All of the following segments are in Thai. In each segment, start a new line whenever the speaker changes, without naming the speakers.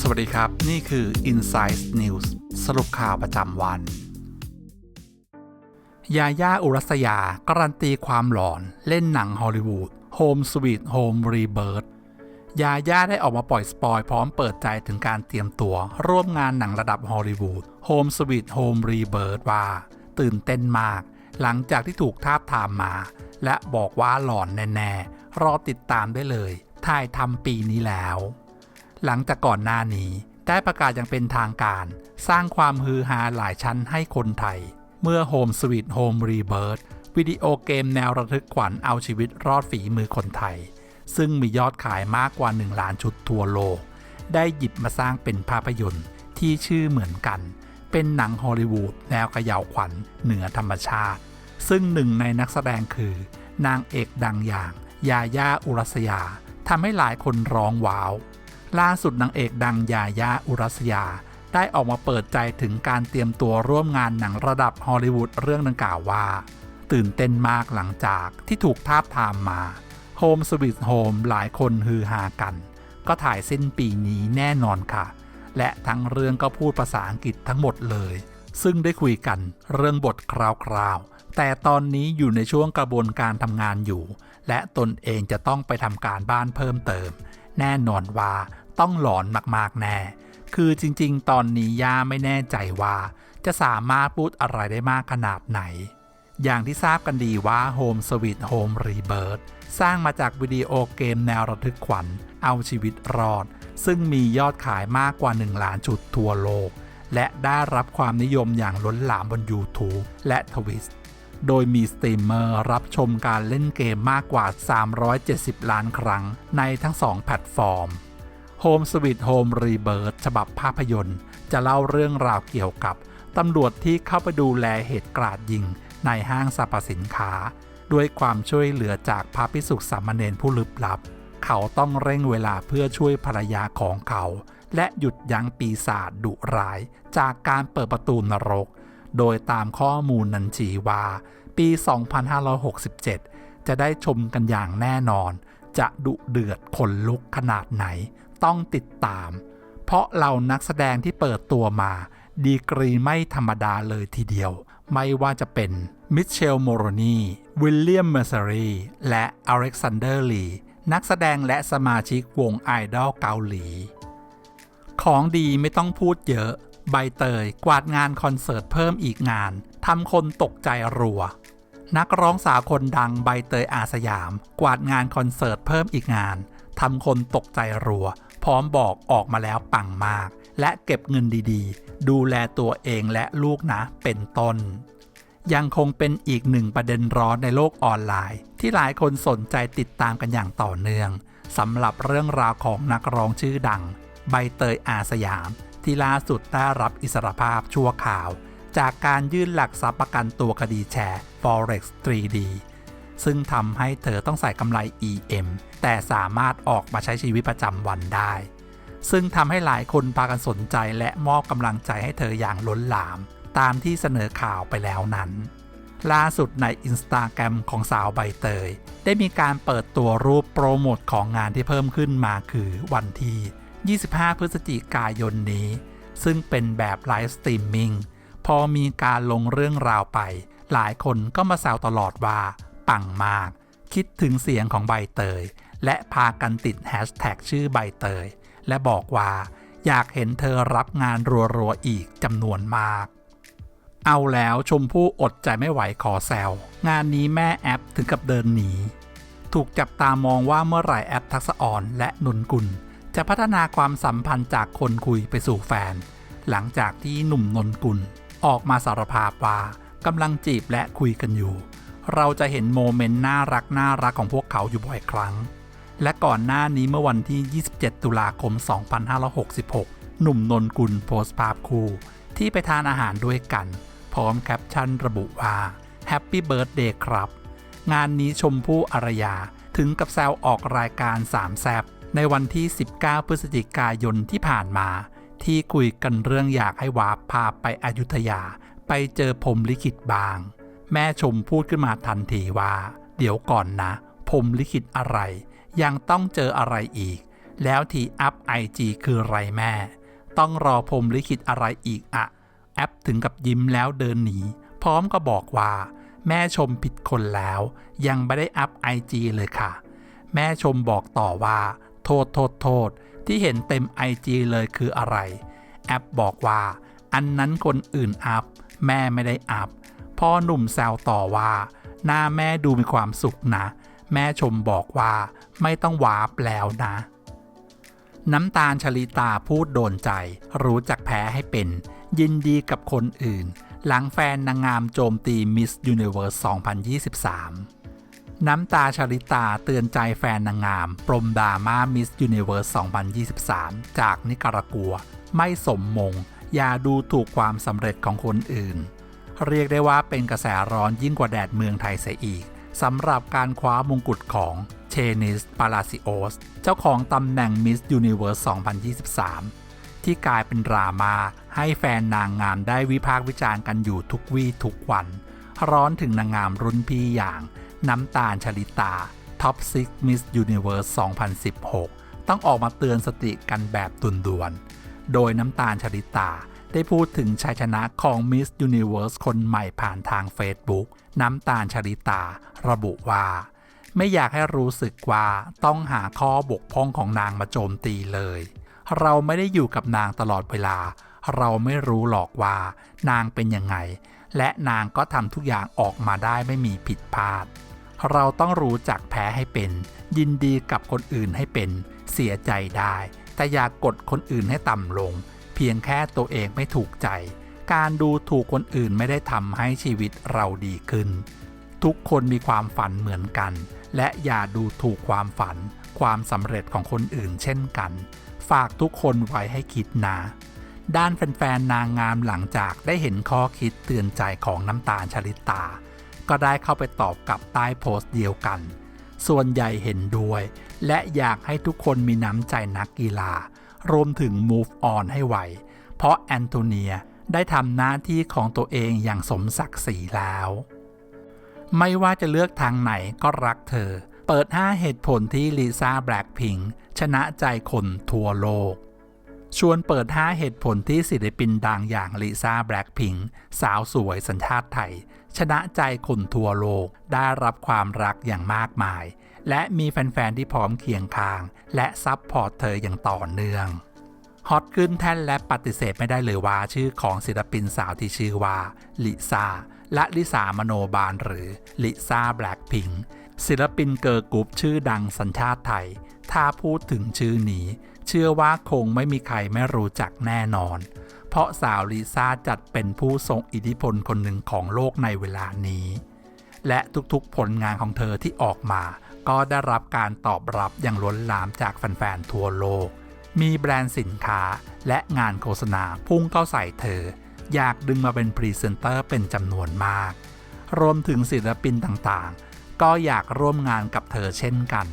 สวัสดีครับ นี่คือ Inside News สรุปข่าวประจำวัน ยาย่าอุรัสยาการันตีความหลอนเล่นหนังฮอลลีวูด Home Sweet Home Rebirth ยาย่าได้ออกมาปล่อยสปอยพร้อมเปิดใจถึงการเตรียมตัว ร่วมงานหนังระดับฮอลลีวูด Home Sweet Home Rebirth ว่า ตื่นเต้นมาก หลังจากที่ถูกทาบทามมา และบอกว่าหลอนแน่ๆ รอติดตามได้เลย ถ่ายทำปีนี้แล้ว หลังจากก่อนหน้านี้ได้ประกาศอย่างเป็นทางการ สร้างความฮือฮาหลายชั้นให้คนไทย เมื่อ Home Sweet Home Rebirth วิดีโอเกมแนวระทึกขวัญเอาชีวิตรอดฝีมือคนไทย ซึ่งมียอดขายมากกว่า 1 ล้านชุดทั่วโลก ได้หยิบมาสร้างเป็นภาพยนตร์ที่ชื่อเหมือนกัน เป็นหนังฮอลลีวูดแนวเขย่าวขวัญเหนือธรรมชาติ ซึ่งหนึ่งในนักแสดงคือนางเอกดังอย่างยาย่าอุรัสยาทำให้หลายคนร้องว้าว ล่าสุดนางเอกดังยาย่าอุรัสยา ได้ออกมาเปิดใจถึงการเตรียมตัวร่วมงานหนังระดับฮอลลีวูดเรื่องดังกล่าวว่า ตื่นเต้นมากหลังจากที่ถูกทาบทามมา Home Sweet Home หลายคนฮือฮากัน ก็ถ่ายสิ้นปีนี้แน่นอนค่ะ และทั้งเรื่องก็พูดภาษาอังกฤษทั้งหมดเลย ซึ่งได้คุยกันเรื่องบทคราวๆ แต่ตอนนี้อยู่ในช่วงกระบวนการทำงานอยู่ และตนเองจะต้องไปทำการบ้านเพิ่มเติม แน่นอนว่าต้องหลอนมากๆแน่ คือจริงๆ ตอนนี้ย่าไม่แน่ใจว่า จะสามารถพูดอะไรได้มากขนาดไหน อย่างที่ทราบกันดีว่า Home Sweet Home Rebirth สร้างมาจากวิดีโอเกมแนวระทึกขวัญ เอาชีวิตรอด ซึ่งมียอดขายมากกว่า 1 ล้านชุดทั่วโลก และได้รับความนิยมอย่างล้นหลามบน YouTube และ Twitch โดยมีสตรีมเมอร์รับชมการเล่นเกมมากกว่า 370 ล้านครั้งในทั้ง2แพลตฟอร์ม Home Sweet Home Rebirth ฉบับภาพยนตร์ จะเล่าเรื่องราวเกี่ยวกับตำรวจที่เข้าไปดูแลเหตุกราดยิงในห้างสรรพสินค้า ด้วยความช่วยเหลือจากพระพิสุขสามเณรผู้ลึกลับ เขาต้องเร่งเวลาเพื่อช่วยภรรยาของเขา และหยุดยั้งปีศาจดุร้าย จากการเปิดประตูนรก โดยตามข้อมูลนันชีว่าปี 2567 จะได้ชมกันอย่างแน่นอน จะดุเดือดขนลุกขนาดไหน ต้องติดตาม เพราะเหล่านักแสดงที่เปิดตัวมา ดีกรีไม่ธรรมดาเลยทีเดียว ไม่ว่าจะเป็นมิเชลโมโรนีวิลเลียมเมอร์ซารีและอเล็กซานเดอร์ลีนักแสดงและสมาชิกวงไอดอลเกาหลี ของดีไม่ต้องพูดเยอะ ใบเตยกวาดงานคอนเสิร์ตเพิ่มอีกงานทำคนตกใจรัว นักร้องสาวคนดังใบเตยอาสยาม กวาดงานคอนเสิร์ตเพิ่มอีกงานทำคนตกใจรัว พร้อมบอกออกมาแล้วปังมาก และเก็บเงินดีๆ ดูแลตัวเองและลูกนะเป็นต้น ยังคงเป็นอีกหนึ่งประเด็นร้อนในโลกออนไลน์ ที่หลายคนสนใจติดตามกันอย่างต่อเนื่องสำหรับเรื่องราวของนักร้องชื่อดัง ใบเตยอาสยาม ที่ล่าสุดได้รับอิสรภาพชั่วคราว จากการยื่นหลักทรัพย์ประกันตัวคดีแชร์ Forex 3D ซึ่งทำให้เธอต้องใส่กำไร EM แต่สามารถออกมาใช้ชีวิตประจำวันได้ ซึ่งทำให้หลายคนพากันสนใจและมอบกำลังใจให้เธออย่างล้นหลาม ตามที่เสนอข่าวไปแล้วนั้น ล่าสุดในอินสตาแกรมของสาวใบเตย ได้มีการเปิดตัวรูปโปรโมทของงานที่เพิ่มขึ้นมาคือวันที่ 25 พฤศจิกายนนี้ ซึ่งเป็นแบบไลฟ์สตรีมมิ่งพอมีการลงเรื่องราวไป หลายคนก็มาแซวตลอดว่า ปังมาก คิดถึงเสียงของใบเตย และพากันติดแฮชแท็กชื่อใบเตย และบอกว่า อยากเห็นเธอรับงานรัวๆอีกจำนวนมาก เอาแล้วชมพู่อดใจไม่ไหวขอแซวงานนี้แม่แอปถึงกับเดินหนี ถูกจับตามองว่าเมื่อไหร่แอปทักษอ่อนและนนกุล จะพัฒนาความสัมพันธ์จากคนคุยไปสู่แฟน หลังจากที่หนุ่มนนกุล ออกมาสารภาพว่ากำลังจีบและคุยกันอยู่ เราจะเห็นโมเมนต์น่ารักน่ารักของพวกเขาอยู่บ่อยครั้ง และก่อนหน้านี้เมื่อวันที่ 27 ตุลาคม 2566 หนุ่มนนกุลโพสต์ภาพคู่ ที่ไปทานอาหารด้วยกัน พร้อมแคปชั่นระบุว่า Happy Birthday ครับ งานนี้ชมพู่อารยาถึงกับแซวออกรายการสามแซบ ในวันที่ 19 พฤศจิกายนที่ผ่านมา ที่คุยกันเรื่องอยากให้วาพาไปอยุธยา ไปเจอผมลิขิตบาง แม่ชมพูดขึ้นมาทันทีว่า เดี๋ยวก่อนนะผมลิขิตอะไร ยังต้องเจออะไรอีก แล้วทีอัพไอจีคือไรแม่ ต้องรอผมลิขิตอะไรอีกอะแอปถึงกับยิ้มแล้วเดินหนี พร้อมก็บอกว่า แม่ชมผิดคนแล้ว ยังไม่ได้อัพไอจีเลยค่ะ แม่ชมบอกต่อว่า โทษโทษโทษที่เห็นเต็มไอจีเลยคืออะไร แอปบอกว่า อันนั้นคนอื่นอัพ แม่ไม่ได้อัพ พ่อหนุ่มแซวต่อว่า หน้าแม่ดูมีความสุขนะ แม่ชมบอกว่าไม่ต้องวาร์ปแล้วนะ น้ำตาลชลิตาพูดโดนใจ รู้จักแพ้ให้เป็น ยินดีกับคนอื่น หลังแฟนนางงามโจมตีมิสยูนิเว r ร์ส 2023 น้ำตาชลิตาเตือนใจแฟนนางงาม ปรมดราม่ามิสยูนิเว r ร์ส 2023 จากนิการากัว ไม่สมมง อย่าดูถูกความสำเร็จของคนอื่น เรียกได้ว่าเป็นกระแสร้อนยิ่งกว่าแดดเมืองไทยเสียอีกสำหรับการคว้ามงกุฎของเชนิสปาลาซิโอส เจ้าของตำแหน่งมิสยูนิเว r ร์ส 2023 ที่กลายเป็นดราม่าให้แฟนนางงามได้วิพากษ์วิจารณ์กันอยู่ทุกวี่ทุกวัน ร้อนถึงนางงามรุ่นพี่อย่าง น้ำตาลชลิตาท็อป6 Miss Universe 2016 ต้องออกมาเตือนสติกันแบบตุนด่วน โดยน้ำตาลชลิตาได้พูดถึงชัยชนะของ Miss Universe คนใหม่ผ่านทาง Facebook น้ำตาลชลิตา ระบุว่า ไม่อยากให้รู้สึกว่าต้องหาข้อบกพร่องของนางมาโจมตีเลย เราไม่ได้อยู่กับนางตลอดเวลา เราไม่รู้หรอกว่า นางเป็นยังไง และนางก็ทำทุกอย่างออกมาได้ไม่มีผิดพลาด เราต้องรู้จักแพ้ให้เป็น ยินดีกับคนอื่นให้เป็น เสียใจได้ แต่อย่ากกดคนอื่นให้ต่ำลง เพียงแค่ตัวเองไม่ถูกใจ การดูถูกคนอื่นไม่ได้ทำให้ชีวิตเราดีขึ้น ทุกคนมีความฝันเหมือนกัน และอย่าดูถูกความฝัน ความสำเร็จของคนอื่นเช่นกัน ฝากทุกคนไว้ให้คิดนะด้านแฟนๆนางงามหลังจากได้เห็นข้อคิดเตือนใจของน้ำตาลชลิตา ก็ได้เข้าไปตอบกลับใต้โพสต์เดียวกัน ส่วนใหญ่เห็นด้วย และอยากให้ทุกคนมีน้ำใจนักกีฬารวมถึง move on ให้ไว เพราะแอนโทเนียได้ทำหน้าที่ของตัวเองอย่างสมศักดิ์ศรีแล้ว ไม่ว่าจะเลือกทางไหนก็รักเธอ เปิด 5 เหตุผลที่ลิซ่าแบล็คพิงชนะใจคนทั่วโลก ชวนเปิด 5 เหตุผลที่ศิลปินดังอย่างลิซ่าแบล็คพิงสาวสวยสัญชาติไทย ชนะใจคนทั่วโลก ได้รับความรักอย่างมากมาย และมีแฟน ๆ ที่พร้อมเคียงข้าง และซับพอร์ตเธออย่างต่อเนื่องฮอตขึ้นแท่นและปฏิเสธไม่ได้เลยว่าชื่อของศิลปินสาวที่ชื่อว่าลิซ่าและลิสามโนบาลหรือลิซ่าแบล็คพิงศิลปินเกิร์ลกรุ๊ปชื่อดังสัญชาติไทย ถ้าพูดถึงชื่อนี้ เชื่อว่าคงไม่มีใครไม่รู้จักแน่นอน เพราะสาวลิซ่าจัดเป็นผู้ทรงอิทธิพลคนหนึ่งของโลกในเวลานี้ และทุกๆผลงานของเธอที่ออกมา ก็ได้รับการตอบรับอย่างล้นหลามจากแฟนๆทั่วโลก มีแบรนด์สินค้าและงานโฆษณาพุ่งเข้าใส่เธอ อยากดึงมาเป็นพรีเซนเตอร์เป็นจำนวนมาก รวมถึงศิลปินต่างๆ ก็อยากร่วมงานกับเธอเช่นกัน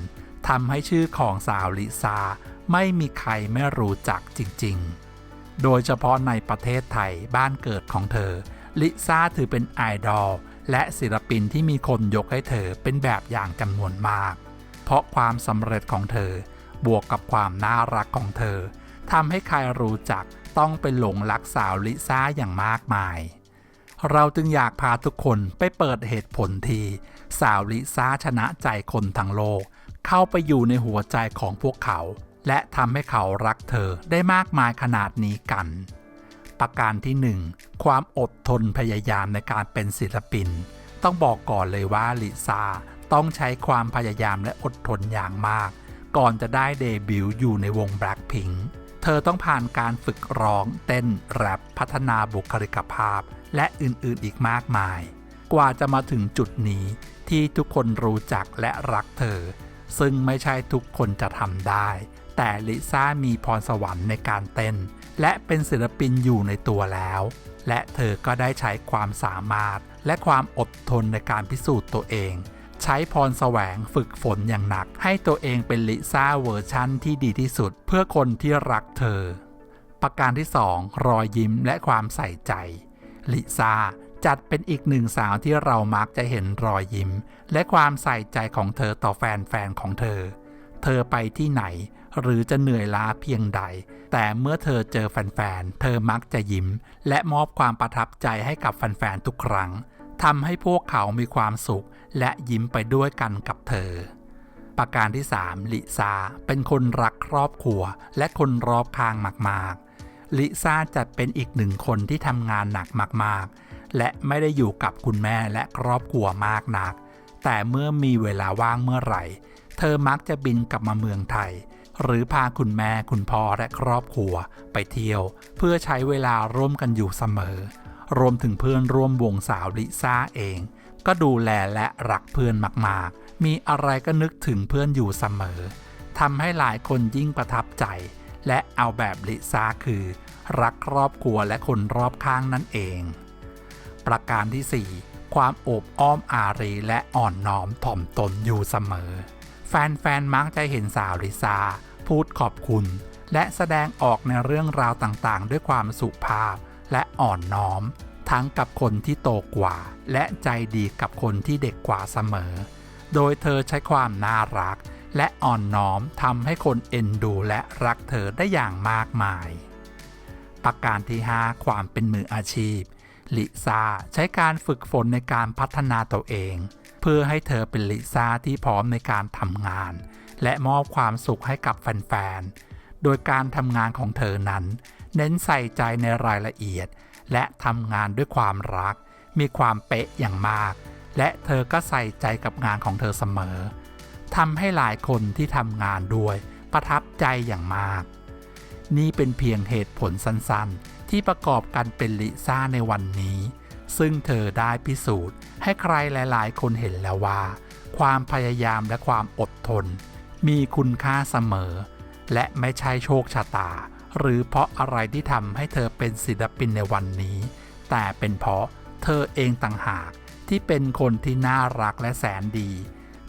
ทำให้ชื่อของสาวลิซาไม่มีใครไม่รู้จักจริง ๆ โดยเฉพาะในประเทศไทยบ้านเกิดของเธอ ลิซ่าถือเป็นไอดอลและศิลปินที่มีคนยกให้เธอเป็นแบบอย่างจำนวนมาก เพราะความสำเร็จของเธอ บวกกับความน่ารักของเธอทำให้ใครรู้จักต้องเป็นหลงรักสาวลิซ่าอย่างมากมาย เราจึงอยากพาทุกคนไปเปิดเหตุผลที สาวลิซ่าชนะใจคนทั้งโลก เข้าไปอยู่ในหัวใจของพวกเขา และทำให้เขารักเธอได้มากมายขนาดนี้กัน ประการที่ 1 ความอดทนพยายามในการเป็นศิลปิน ต้องบอกก่อนเลยว่าลิซ่าต้องใช้ความพยายามและอดทนอย่างมาก ก่อนจะได้เดบิวต์อยู่ในวง Blackpink เธอต้องผ่านการฝึกร้อง เต้นแรปพัฒนาบุคลิกภาพ และอื่นๆอีกมากมาย กว่าจะมาถึงจุดนี้ที่ทุกคนรู้จักและรักเธอ ซึ่งไม่ใช่ทุกคนจะทำได้ แต่ลิซ่ามีพรสวรรค์ในการเต้น และเป็นศิลปินอยู่ในตัวแล้ว และเธอก็ได้ใช้ความสามารถ และความอดทนในการพิสูจน์ตัวเอง ใช้พรแสวงฝึกฝนอย่างหนัก ให้ตัวเองเป็นลิซ่าเวอร์ชั่นที่ดีที่สุด เพื่อคนที่รักเธอ ประการที่ 2 รอยยิ้มและความใส่ใจลิซ่าจัดเป็นอีกหนึ่งสาวที่เรามักจะเห็นรอยยิ้ม และความใส่ใจของเธอต่อแฟนๆของเธอ เธอไปที่ไหน หรือจะเหนื่อยล้าเพียงใด แต่เมื่อเธอเจอแฟนๆ เธอมักจะยิ้ม และมอบความประทับใจให้กับแฟนๆ ทุกครั้งทำให้พวกเขามีความสุข และยิ้มไปด้วยกันกับเธอ ประการที่ 3 ลิซาเป็นคนรักครอบครัว และคนรอบข้างมากๆ ลิซาจัดเป็นอีกหนึ่งคนที่ทำงานหนักมากๆ และไม่ได้อยู่กับคุณแม่และครอบครัวมากนัก แต่เมื่อมีเวลาว่างเมื่อไหร่ เธอมักจะบินกลับมาเมืองไทย หรือพาคุณแม่คุณพ่อและครอบครัวไปเที่ยว เพื่อใช้เวลาร่วมกันอยู่เสมอ รวมถึงเพื่อนร่วมวงสาวลิซ่าเอง ก็ดูแลและรักเพื่อนมากๆ มีอะไรก็นึกถึงเพื่อนอยู่เสมอทำให้หลายคนยิ่งประทับใจ และเอาแบบลิซ่าคือ รักครอบครัวและคนรอบข้างนั่นเอง ประการที่ 4 ความโอบอ้อมอารีและอ่อนน้อมถ่อมตนอยู่เสมอ แฟนๆมักจะเห็นสาวลิซาพูดขอบคุณ และแสดงออกในเรื่องราวต่างๆ ด้วยความสุภาพและอ่อนน้อม ทั้งกับคนที่โตกว่า และใจดีกับคนที่เด็กกว่าเสมอ โดยเธอใช้ความน่ารัก และอ่อนน้อมทำให้คนเอ็นดูและรักเธอได้อย่างมากมาย ประการที่ 5 ความเป็นมืออาชีพ ลิซาใช้การฝึกฝนในการพัฒนาตัวเอง เพื่อให้เธอเป็นลิซ่าที่พร้อมในการทำงาน และมอบความสุขให้กับแฟนๆ โดยการทำงานของเธอนั้น เน้นใส่ใจในรายละเอียด และทำงานด้วยความรัก มีความเป๊ะอย่างมาก และเธอก็ใส่ใจกับงานของเธอเสมอทำให้หลายคนที่ทำงานด้วยประทับใจอย่างมาก นี่เป็นเพียงเหตุผลสั้นๆ ที่ประกอบกันเป็นลิซ่าในวันนี้ ซึ่งเธอได้พิสูจน์ ให้ใครหลาย ๆ คนเห็นแล้วว่า ความพยายามและความอดทน มีคุณค่าเสมอ และไม่ใช่โชคชะตา หรือเพราะอะไรที่ทำให้เธอเป็นศิลปินในวันนี้ แต่เป็นเพราะเธอเองต่างหากที่เป็นคนที่น่ารักและแสนดี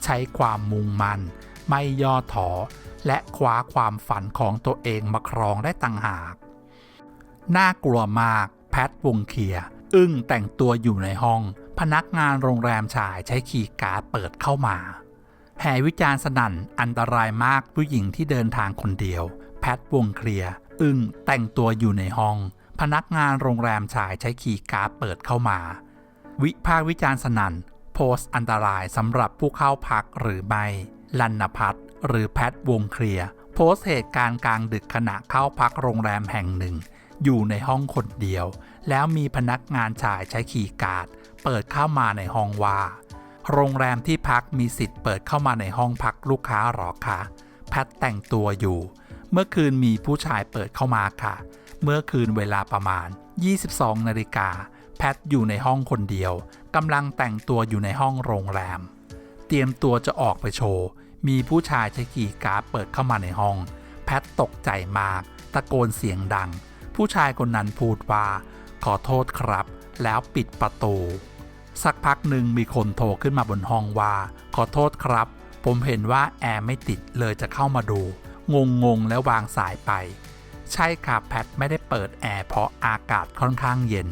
ใช้ความมุ่งมั่น ไม่ย่อท้อและคว้าความฝันของตัวเองมาครองได้ต่างหาก น่ากลัวมากแพทวงเคียร์ อึ้งแต่งตัวอยู่ในห้อง พนักงานโรงแรมชายใช้คีย์การ์ดเปิดเข้ามา แห่วิจารณ์สนั่นอันตรายมากผู้หญิงที่เดินทางคนเดียว แพทวงเคลียร์อึ้งแต่งตัวอยู่ในห้อง พนักงานโรงแรมชายใช้คีย์การ์ดเปิดเข้ามา วิพากวิจารณ์สนั่นโพสต์อันตรายสำหรับผู้เข้าพักหรือไม่ลันนพัฒหรือแพทวงเคลียร์โพสต์เหตุการณ์กลางดึกขณะเข้าพักโรงแรมแห่งหนึ่ง อยู่ในห้องคนเดียว แล้วมีพนักงานชายใช้คีย์การ์ด เปิดเข้ามาในห้องว่า โรงแรมที่พักมีสิทธิ์เปิดเข้ามาในห้องพักลูกค้าหรอคะแพทแต่งตัวอยู่ เมื่อคืนมีผู้ชายเปิดเข้ามาค่ะ เมื่อคืนเวลาประมาณ 22 นาฬิกาแพทอยู่ในห้องคนเดียวกำลังแต่งตัวอยู่ในห้องโรงแรม เตรียมตัวจะออกไปโชว์ มีผู้ชายใช้กีการ์ดเปิดเข้ามาในห้อง แพทตกใจมาก ตะโกนเสียงดัง ผู้ชายคนนั้นพูดว่า ขอโทษครับ แล้วปิดประตู สักพักหนึ่งมีคนโทรขึ้นมาบนห้องว่า ขอโทษครับ ผมเห็นว่าแอร์ไม่ติดเลยจะเข้ามาดู งงงๆแล้ววางสายไป ใช่ครับแพทไม่ได้เปิดแอร์เพราะอากาศค่อนข้างเย็น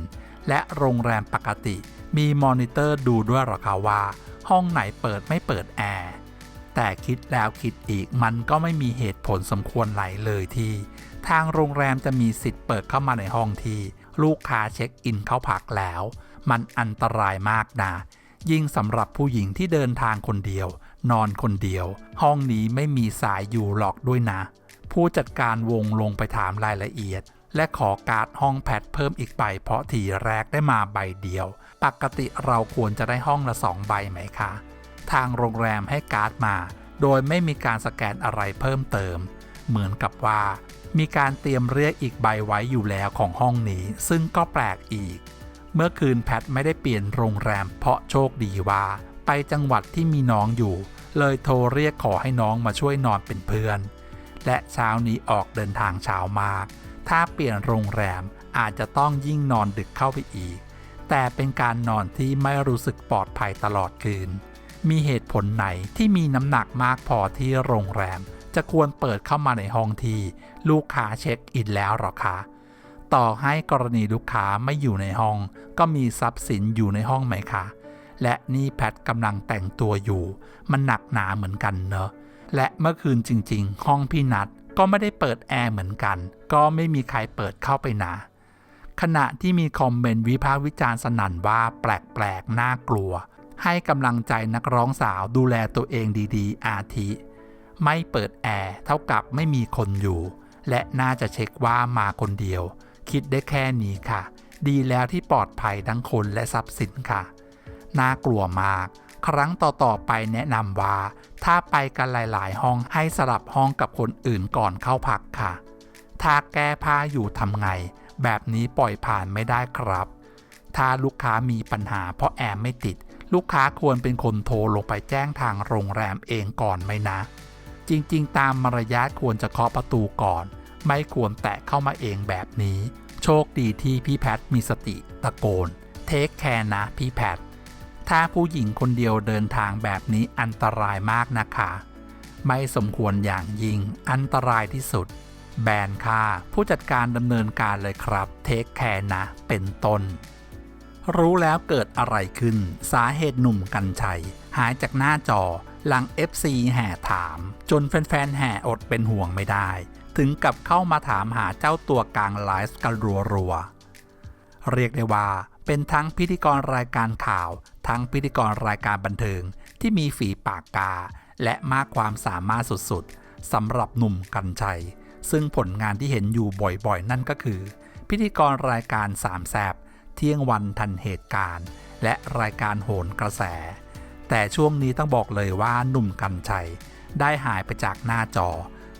และโรงแรมปกติ มีมอนิเตอร์ดูด้วยหรอคะว่า ห้องไหนเปิดไม่เปิดแอร์แต่คิดแล้วคิดอีกมันก็ไม่มีเหตุผลสมควรไหลเลยที่ ทางโรงแรมจะมีสิทธิ์เปิดเข้ามาในห้องที่ลูกค้าเช็คอินเข้าพักแล้ว มันอันตรายมากนะยิ่งสำหรับผู้หญิงที่เดินทางคนเดียว นอนคนเดียว ห้องนี้ไม่มีสายอยู่หรอกด้วยนะ ผู้จัดการวงลงไปถามรายละเอียด และขอการ์ดห้องแพทเพิ่มอีกใบเพราะทีแรกได้มาใบเดียว ปกติเราควรจะได้ห้องละสองใบไหมคะ ทางโรงแรมให้การ์ดมา โดยไม่มีการสแกนอะไรเพิ่มเติม เหมือนกับว่า มีการเตรียมเรียกอีกใบไว้อยู่แล้วของห้องนี้ ซึ่งก็แปลกอีก เมื่อคืนแพทไม่ได้เปลี่ยนโรงแรม เพราะโชคดีว่า ไปจังหวัดที่มีน้องอยู่ เลยโทรเรียกขอให้น้องมาช่วยนอนเป็นเพื่อน และเช้านี้ออกเดินทางเช้ามา ถ้าเปลี่ยนโรงแรมอาจจะต้องยิ่งนอนดึกเข้าไปอีก แต่เป็นการนอนที่ไม่รู้สึกปลอดภัยตลอดคืน มีเหตุผลไหนที่มีน้ำหนักมากพอที่โรงแรม จะควรเปิดเข้ามาในห้องที่ลูกค้าเช็คอินแล้วหรอคะต่อให้กรณีลูกค้าไม่อยู่ในห้อง ก็มีทรัพย์สินอยู่ในห้องไหมคะ และนี่แพทกำลังแต่งตัวอยู่ มันหนักหนาเหมือนกันเนอะและเมื่อคืนจริง ๆ ห้องพี่นัดก็ไม่ได้เปิดแอร์เหมือนกัน ก็ไม่มีใครเปิดเข้าไปนะขณะที่มีคอมเมนต์วิพากษ์วิจารณ์สนั่นว่าแปลกๆ น่ากลัว ให้กำลังใจนักร้องสาวดูแลตัวเองดีๆ อาทิ ไม่เปิดแอร์เท่ากับไม่มีคนอยู่ และน่าจะเช็คว่ามาคนเดียว คิดได้แค่นี้ค่ะ ดีแล้วที่ปลอดภัยทั้งคนและทรัพย์สินค่ะ น่ากลัวมาก ครั้งต่อๆไปแนะนำว่า ถ้าไปกันหลายๆ ห้องให้สลับห้องกับคนอื่นก่อนเข้าพักค่ะ ถ้าแก้ผ้าอยู่ทำไง แบบนี้ปล่อยผ่านไม่ได้ครับ ถ้าลูกค้ามีปัญหาเพราะแอร์ไม่ติดลูกค้าควรเป็นคนโทรลงไปแจ้งทางโรงแรมเองก่อนไหมนะ จริงๆ ตามมารยาทควรจะเคาะประตูก่อน ไม่ควรแตะเข้ามาเองแบบนี้ โชคดีที่พี่แพทมีสติตะโกน เทคแคร์นะพี่แพท ถ้าผู้หญิงคนเดียวเดินทางแบบนี้อันตรายมากนะคะ ไม่สมควรอย่างยิ่ง อันตรายที่สุด แบนค่ะ ผู้จัดการดำเนินการเลยครับ เทคแคร์นะ เป็นต้นรู้แล้วเกิดอะไรขึ้น สาเหตุหนุ่มกัญชัย หายจากหน้าจอ หลัง FC แห่ถาม จนแฟนๆแห่อดเป็นห่วงไม่ได้ ถึงกับเข้ามาถามหาเจ้าตัวกลางไลฟ์กันรัวๆ เรียกได้ว่าเป็นทั้งพิธีกรรายการข่าว ทั้งพิธีกรรายการบันเทิงที่มีฝีปากกา และมากความสามารถสุดๆสำหรับหนุ่มกัญชัย ซึ่งผลงานที่เห็นอยู่บ่อยๆ นั่นก็คือ พิธีกรรายการสามแซบเที่ยงวันทันเหตุการณ์ และรายการโหนกระแส แต่ช่วงนี้ต้องบอกเลยว่าหนุ่มกัญชัย ได้หายไปจากหน้าจอ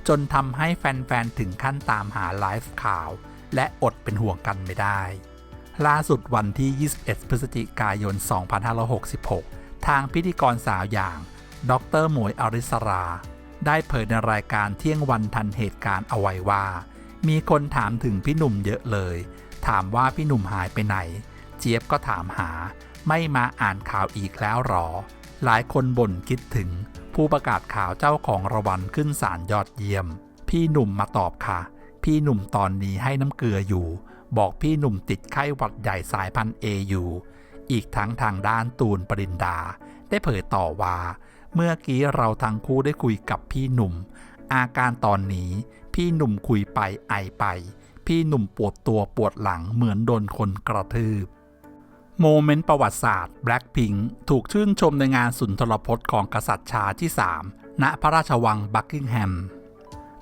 จนทำให้แฟนๆ ถึงขั้นตามหาไลฟ์ข่าว และอดเป็นห่วงกันไม่ได้ ล่าสุดวันที่ 21 พฤศจิกายน 2566 ทางพิธีกรสาวอย่าง ดรหมวยอริสรา ได้เผยในรายการเที่ยงวันทันเหตุการณ์เอาไว้ว่า มีคนถามถึงพี่หนุ่มเยอะเลย ถามว่าพี่หนุ่มหายไปไหน เจี๊ยบก็ถามหา ไม่มาอ่านข่าวอีกแล้วหรอ หลายคนบ่นคิดถึง ผู้ประกาศข่าวเจ้าของรางวัลขึ้นศาลยอดเยี่ยม พี่หนุ่มมาตอบค่ะ พี่หนุ่มตอนนี้ให้น้ำเกลืออยู่ บอกพี่หนุ่มติดไข้หวัดใหญ่สายพันธุ์เออยู่อีกทั้งทางด้านตูนปรินดา ได้เผยต่อว่า เมื่อกี้เราทั้งคู่ได้คุยกับพี่หนุ่ม อาการตอนนี้ พี่หนุ่มคุยไปไอไป พี่หนุ่มปวดตัวปวดหลังเหมือนโดนคนกระทืบ โมเมนต์ประวัติศาสตร์ Blackpink ถูกชื่นชมในงานสุนทรพจน์ของกษัตริย์ชาที่ 3 ณ พระราชวังบักกิงแฮม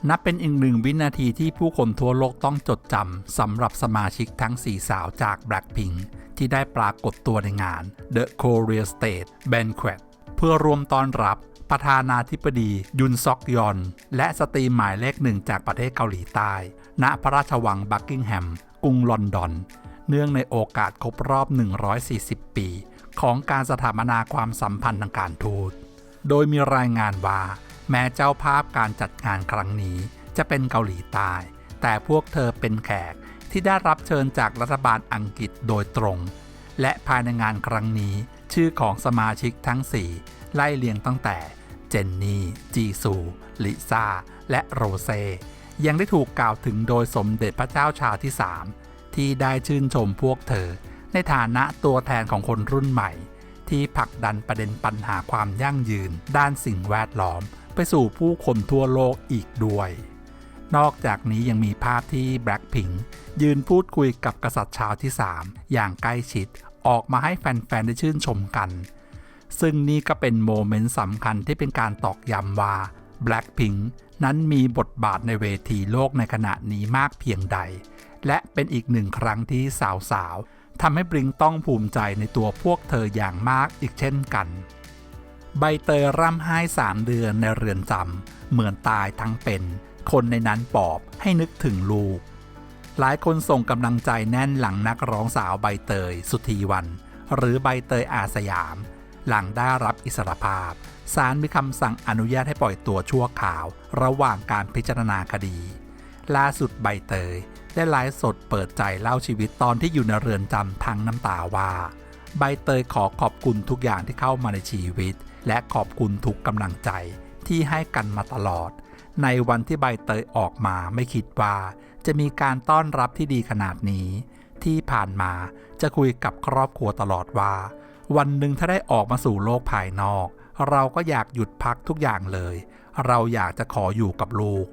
นับเป็นอีกหนึ่งวินาทีที่ผู้คนทั่วโลกต้องจดจำสำหรับสมาชิกทั้ง 4 สาวจาก Blackpink ที่ได้ปรากฏตัวในงาน The Korea State Banquet เพื่อรวมต้อนรับประธานาธิบดียุนซอกยอน และสตรีหมายเลขหนึ่งจากประเทศเกาหลีใต้ ณ พระราชวังบักกิงแฮม กรุงลอนดอน เนื่องในโอกาสครบรอบ 140 ปี ของการสถาปนาความสัมพันธ์ทางการทูต โดยมีรายงานว่า แม้เจ้าภาพการจัดงานครั้งนี้จะเป็นเกาหลีใต้ แต่พวกเธอเป็นแขกที่ได้รับเชิญจากรัฐบาลอังกฤษโดยตรง และภายในงานครั้งนี้ ชื่อของสมาชิกทั้ง 4 ไล่เลียงตั้งแต่เจนนี่ จีซู ลิซ่า และโรเซ ยังได้ถูกกล่าวถึงโดยสมเด็จพระเจ้าชาที่ 3 ที่ได้ชื่นชมพวกเธอ ในฐานะตัวแทนของคนรุ่นใหม่ ที่ผลักดันประเด็นปัญหาความยั่งยืน ด้านสิ่งแวดล้อม ไปสู่ผู้คนทั่วโลกอีกด้วย นอกจากนี้ยังมีภาพที่ Blackpink ยืนพูดคุยกับกษัตริย์ชาวที่ 3 อย่างใกล้ชิดออกมาให้แฟน ๆ ได้ชื่นชมกัน ซึ่งนี่ก็เป็นโมเมนต์สำคัญที่เป็นการตอกย้ำว่า Blackpink นั้นมีบทบาทในเวทีโลกในขณะนี้มากเพียงใด และเป็นอีกหนึ่งครั้งที่สาวๆทำให้บริงต้องภูมิใจในตัวพวกเธออย่างมากอีกเช่นกัน ใบเตยร่ำไห้สามเดือนในเรือนจำเหมือนตายทั้งเป็น คนในนั้นปอบให้นึกถึงลูก หลายคนส่งกำลังใจแน่นหลังนักร้องสาวใบเตย สุธีวัน หรือใบเตยอาสยาม หลังได้รับอิสรภาพศาลมีคำสั่งอนุญาตให้ปล่อยตัวชั่วคราว ระหว่างการพิจารณาคดี ล่าสุดใบเตย ได้ไลฟ์สดเปิดใจเล่าชีวิตตอนที่อยู่ในเรือนจำทั้งน้ำตาว่า ใบเตยขอขอบคุณทุกอย่างที่เข้ามาในชีวิต และขอบคุณทุกกำลังใจที่ให้กันมาตลอด ในวันที่ใบเตยออกมาไม่คิดว่า จะมีการต้อนรับที่ดีขนาดนี้ ที่ผ่านมาจะคุยกับครอบครัวตลอดว่า วันหนึ่งถ้าได้ออกมาสู่โลกภายนอก เราก็อยากหยุดพักทุกอย่างเลย เราอยากจะขออยู่กับลูก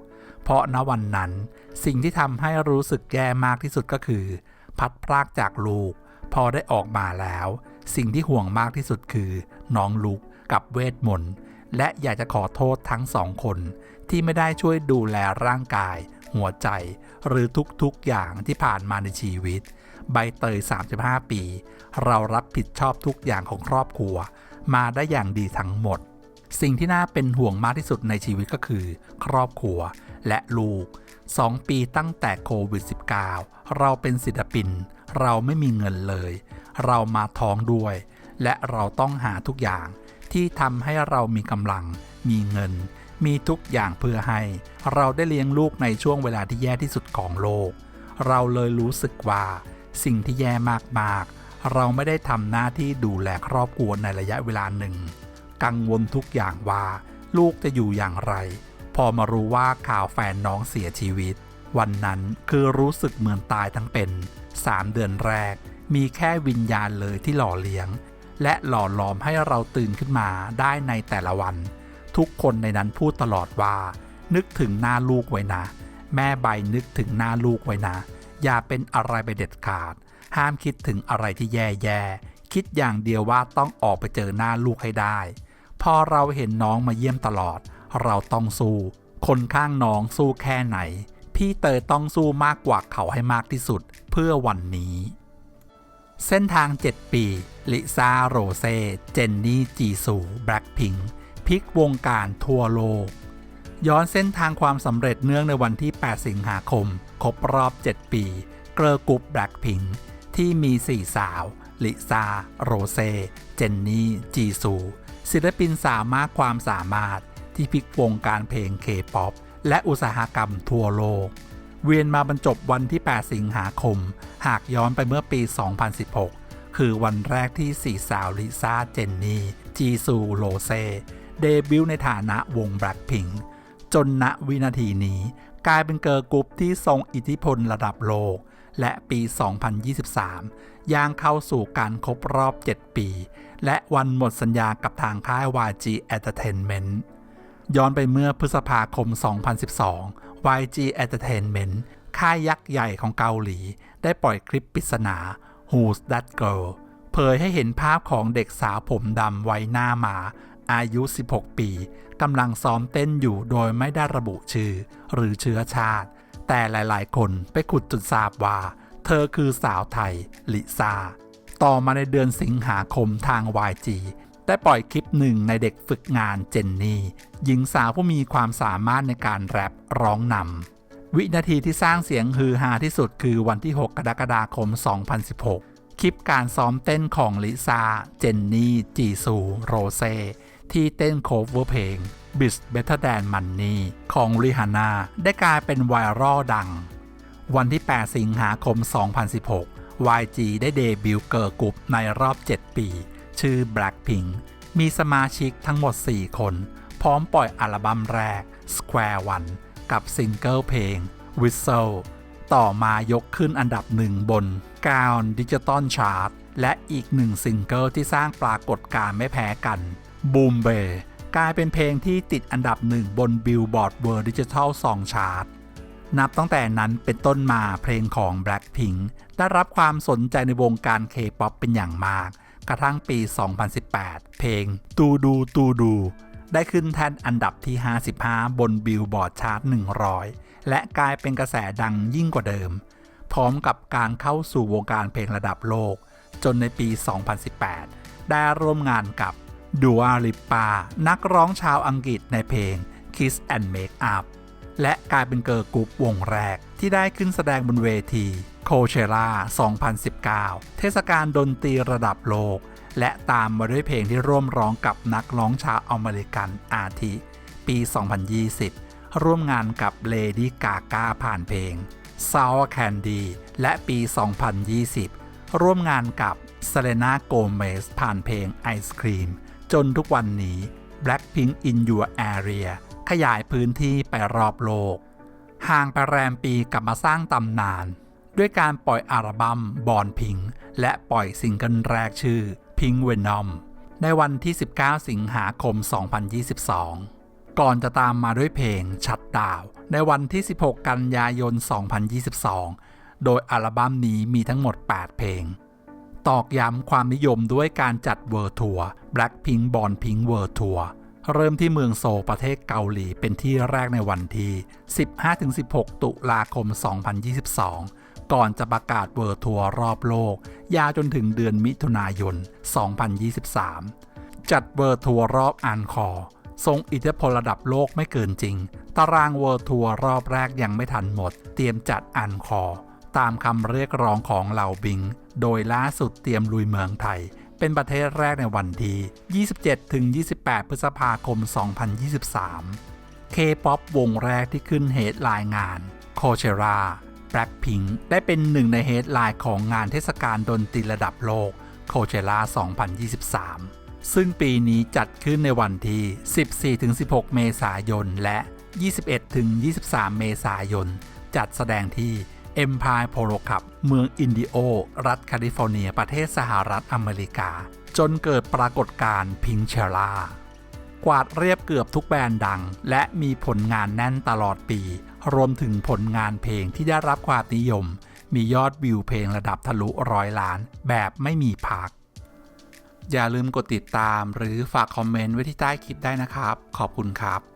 เพราะณวันนั้น สิ่งที่ทำให้รู้สึกแย่มากที่สุดก็คือ พัดพรากจากลูก พอได้ออกมาแล้ว สิ่งที่ห่วงมากที่สุดคือ น้องลุกกับเวทมนต์และอยากจะขอโทษทั้งสองคนที่ไม่ได้ช่วยดูแลร่างกาย หัวใจ หรือทุกๆอย่างที่ผ่านมาในชีวิต ใบเตย 35 ปี เรารับผิดชอบทุกอย่างของครอบครัว มาได้อย่างดีทั้งหมด สิ่งที่น่าเป็นห่วงมากที่สุดในชีวิตก็คือ ครอบครัวและลูก 2 ปีตั้งแต่โควิด -19 เราเป็นศิลปิน เราไม่มีเงินเลย เรามาท้องด้วย และเราต้องหาทุกอย่างที่ทำให้เรามีกำลัง มีเงิน มีทุกอย่างเพื่อให้ เราได้เลี้ยงลูกในช่วงเวลาที่แย่ที่สุดของโลก เราเลยรู้สึกว่า สิ่งที่แย่มากๆ เราไม่ได้ทำหน้าที่ดูแลครอบครัวในระยะเวลาหนึ่ง กังวลทุกอย่างว่า ลูกจะอยู่อย่างไร พอมารู้ว่าข่าวแฟนน้องเสียชีวิต วันนั้นคือรู้สึกเหมือนตายทั้งเป็น3เดือนแรก มีแค่วิญญาณเลยที่หล่อเลี้ยง และหล่อหลอมให้เราตื่นขึ้นมาได้ในแต่ละวัน ทุกคนในนั้นพูดตลอดว่า นึกถึงหน้าลูกไว้นะ แม่ใบนึกถึงหน้าลูกไว้นะ อย่าเป็นอะไรไปเด็ดขาด ห้ามคิดถึงอะไรที่แย่ๆคิดอย่างเดียวว่าต้องออกไปเจอหน้าลูกให้ได้ พอเราเห็นน้องมาเยี่ยมตลอด เราต้องสู้ คนข้างน้องสู้แค่ไหน พี่เตยต้องสู้มากกว่าเขาให้มากที่สุดเพื่อวันนี้ เส้นทาง 7 ปี ลิซ่าโรเซ เจนนี่จีซูแบล็คพิงพลิกวงการทั่วโลก ย้อนเส้นทางความสำเร็จเนื่องในวันที่ 8 สิงหาคม ครบรอบ 7 ปี เกรอกรุ๊ปแบล็คพิงที่มี 4 สาว ลิซ่า โรเซ เจนนี่ จีซู ศิลปินสามากความสามารถที่พลิกวงการเพลงเคป๊อปและอุตสาหกรรมทั่วโลก เวียนมาบรรจบวันที่ 8 สิงหาคม หากย้อนไปเมื่อปี 2016 คือวันแรกที่4สาวลิซ่าเจนนี่ จีซูโรเซเดบิวต์ในฐานะวงแบล็คพิงจนณวินาทีนี้ กลายเป็นเกิร์ลกรุ๊ปที่ทรงอิทธิพลระดับโลก และปี 2023 ย่างเข้าสู่การครบรอบ 7 ปี และวันหมดสัญญากับทางค่าย YG Entertainment ย้อนไปเมื่อพฤษภาคม 2012 YG Entertainment ค่ายยักษ์ใหญ่ของเกาหลี ได้ปล่อยคลิปปริศนา Who's That Girl เผยให้เห็นภาพของเด็กสาวผมดำไว้หน้าหมา อายุ 16 ปีกำลังซ้อมเต้นอยู่โดยไม่ได้ระบุชื่อ หรือเชื้อชาติ แต่หลายๆ คนไปขุดจนทราบว่า เธอคือสาวไทย ลิซ่าต่อมาในเดือนสิงหาคมทาง YG ได้ปล่อยคลิปหนึ่งในเด็กฝึกงานเจนนี่ หญิงสาวผู้มีความสามารถในการแรปร้องนำ วินาทีที่สร้างเสียงฮือฮาที่สุดคือวันที่ 6 กรกฎาคม 2016 คลิปการซ้อมเต้นของลิซ่าเจนนี่ จีซู โรเซ ที่เต้นโคเวอร์เพลง b i t Better Than Money ของริฮาน่าได้กลายเป็นไวรัลดัง วันที่ 8 สิงหาคม 2016 YG ได้เดบิวต์เกิร์ลกรุ๊ปในรอบ 7 ปี ชื่อ Blackpink มีสมาชิกทั้งหมด 4 คน พร้อมปล่อยอัลบั้มแรก Square One กับซิงเกิลเพลง Whistle ต่อมายกขึ้นอันดับหนึ่งบนกาวน์ดิจิตอลชาร์ตและอีกหนึ่งซิงเกิลที่สร้างปรากฏการณ์ไม่แพ้กัน Boom b a y กลายเป็นเพลงที่ติดอันดับหนึ่งบน Billboard World Digital Song Chart นับตั้งแต่นั้นเป็นต้นมาเพลงของ Blackpink ได้รับความสนใจในวงการ K-POP เป็นอย่างมาก กระทั่งปี 2018 เพลงตูดูตูดูได้ขึ้นแท่นอันดับที่ 55 บน Billboard Chart 100 และกลายเป็นกระแสดังยิ่งกว่าเดิม พร้อมกับการเข้าสู่วงการเพลงระดับโลก จนในปี 2018 ได้ร่วมงานกับ ดูอาลิปา นักร้องชาวอังกฤษในเพลง Kiss and Make Up และกลายเป็นเกิร์ลกรุ๊ปวงแรกที่ได้ขึ้นแสดงบนเวทีโคเชล่า 2019 เทศกาลดนตรีระดับโลก และตามมาด้วยเพลงที่ร่วมร้องกับนักร้องชาวอเมริกันอาทิ ปี 2020 ร่วมงานกับเลดี้กากาผ่านเพลง Sour Candy และปี 2020 ร่วมงานกับเซเลนาโกเมสผ่านเพลง Ice Cream จนทุกวันนี้ Blackpink in Your Area ขยายพื้นที่ไปรอบโลก ห่างไปแรมปีกลับมาสร้างตำนาน ด้วยการปล่อยอัลบั้มบอนพิงและปล่อยซิงเกิลแรกชื่อ Pink Venom ในวันที่ 19 สิงหาคม 2022 ก่อนจะตามมาด้วยเพลงชัดดาว ในวันที่ 16 กันยายน 2022 โดยอัลบั้มนี้มีทั้งหมด 8 เพลง ตอกย้ำความนิยมด้วยการจัดเวิร์ทัวร์ Blackpink b o n Pink World Tour เริ่มที่เมืองโซลประเทศเกาหลีเป็นที่แรกในวันที่ 15-16 ตุลาคม 2022 ก่อนจะประกาศเวิร์ทัวร์รอบโลก ยาวจนถึงเดือนมิถุนายน 2023 จัดเวิร์ทัวร์รอบอันคอร์ทรงอิทธิพลระดับโลกไม่เกินจริง ตารางเวิร์ทัวร์รอบแรกยังไม่ทันหมด เตรียมจัดอันคอร์ ตามคำเรียกร้องของเหล่าบิง โดยล่าสุดเตรียมลุยเมืองไทย เป็นประเทศแรกในวันที่ 27-28 พฤษภาคม 2023 K-POP วงแรกที่ขึ้นเฮดไลน์งาน Coachella Blackpink ได้เป็นหนึ่งในเฮดไลน์ของงานเทศกาลดนตรีระดับโลก Coachella 2023 ซึ่งปีนี้จัดขึ้นในวันที่ 14-16 เมษายน และ 21-23 เมษายน จัดแสดงที่ Empire Polo Club เมืองอินดิโอ รัฐแคลิฟอร์เนีย ประเทศสหรัฐอเมริกา จนเกิดปรากฏการณ์พิงเชล่ากวาดเรียบเกือบทุกแบรนด์ดัง และมีผลงานแน่นตลอดปี รวมถึงผลงานเพลงที่ได้รับความนิยม มียอดวิวเพลงระดับทะลุร้อยล้าน แบบไม่มีพัก อย่าลืมกดติดตามหรือฝากคอมเมนต์ไว้ที่ใต้คลิปได้นะครับ ขอบคุณครับ